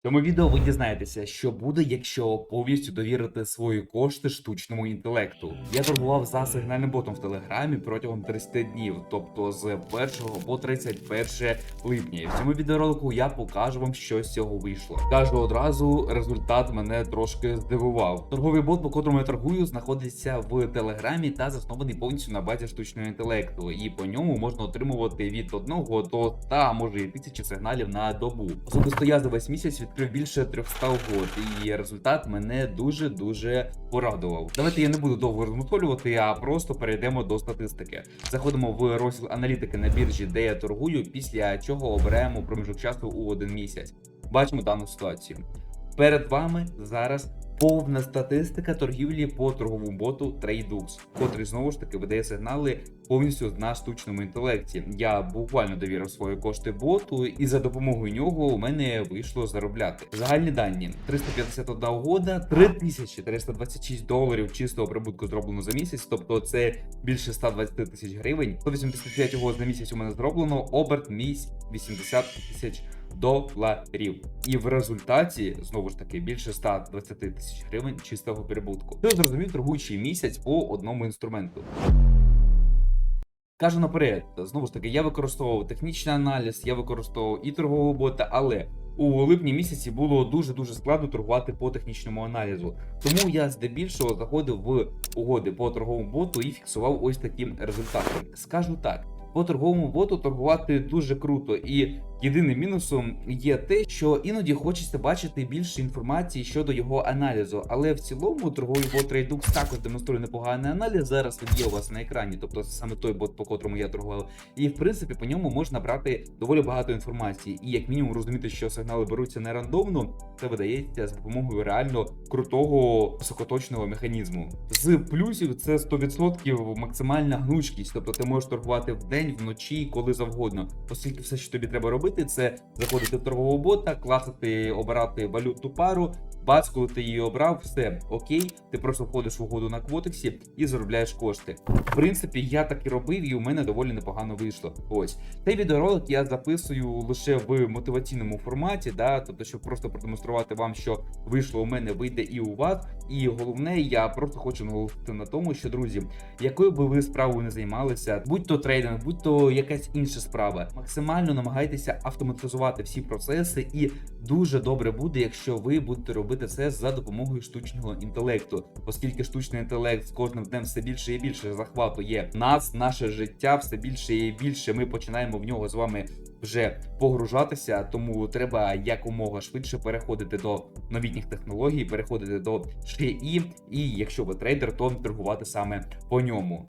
В цьому відео ви дізнаєтеся, що буде, якщо повністю довірити свої кошти штучному інтелекту. Я торгував за сигнальним ботом в телеграмі протягом 30 днів, тобто з 1 по 31 липня. І в цьому відеоролику я покажу вам, що з цього вийшло. Кажу одразу, результат мене трошки здивував. Торговий бот, по котрому я торгую, знаходиться в телеграмі та заснований повністю на базі штучного інтелекту, і по ньому можна отримувати від 1 до 100, може і тисячі сигналів на добу. Особисто я за весь місяць відкрив більше 300 угод, і результат мене дуже дуже порадував. Давайте я не буду довго розмотолювати, а просто перейдемо до статистики. Заходимо в розділ аналітики на біржі, де я торгую, після чого обираємо проміжок часу у один місяць. Бачимо дану ситуацію. Перед вами зараз повна статистика торгівлі по торговому боту TradeX, котрий знову ж таки видає сигнали повністю на штучному інтелекті. Я буквально довірив свої кошти боту, і за допомогою нього у мене вийшло заробляти. Загальні дані: 351 угода, 3326 доларів чистого прибутку зроблено за місяць, тобто це більше 120 тисяч гривень. 185 угод за місяць у мене зроблено, оберт місць 80 тисяч доларів. І в результаті знову ж таки більше 120 тисяч гривень чистого прибутку. Це зрозумів торгуючий місяць по одному інструменту. Кажу наперед, знову ж таки, я використовував технічний аналіз, я використовував і торгового бота, але у липні місяці було дуже дуже складно торгувати по технічному аналізу. Тому я здебільшого заходив в угоди по торговому боту і фіксував ось такі результати. Скажу так. По торговому боту торгувати дуже круто, і єдиним мінусом є те, що іноді хочеться бачити більше інформації щодо його аналізу. Але в цілому торговий бот TradeX також демонструє непоганий аналіз. Зараз він є у вас на екрані, тобто саме той бот, по котрому я торгував. І в принципі по ньому можна брати доволі багато інформації, і як мінімум розуміти, що сигнали беруться не рандомно. Це видається з допомогою реально крутого високоточного механізму. З плюсів це 100% максимальна гнучкість, тобто ти можеш торгувати вдень, вночі, коли завгодно. Оскільки все, що тобі треба робити, це заходити в торгового бота, класити, обирати валютну пару. Бац, коли ти її обрав, все окей, ти просто входиш в угоду на квотексі і заробляєш кошти. В принципі, я так і робив, і у мене доволі непогано вийшло. Ось цей відеоролик я записую лише в мотиваційному форматі, да, тобто, щоб просто продемонструвати вам, що вийшло у мене, вийде і у вас. І головне, я просто хочу наголосити на тому, що друзі, якою би ви справою не займалися, будь то трейдинг, будь то якась інша справа, максимально намагайтеся автоматизувати всі процеси, і дуже добре буде, якщо ви будете робити це за допомогою штучного інтелекту, оскільки штучний інтелект з кожним днем все більше і більше захватує нас, наше життя, все більше і більше. Ми починаємо в нього з вами вже погружатися, тому треба якомога швидше переходити до новітніх технологій, переходити до ШІ, і якщо ви трейдер, то торгувати саме по ньому.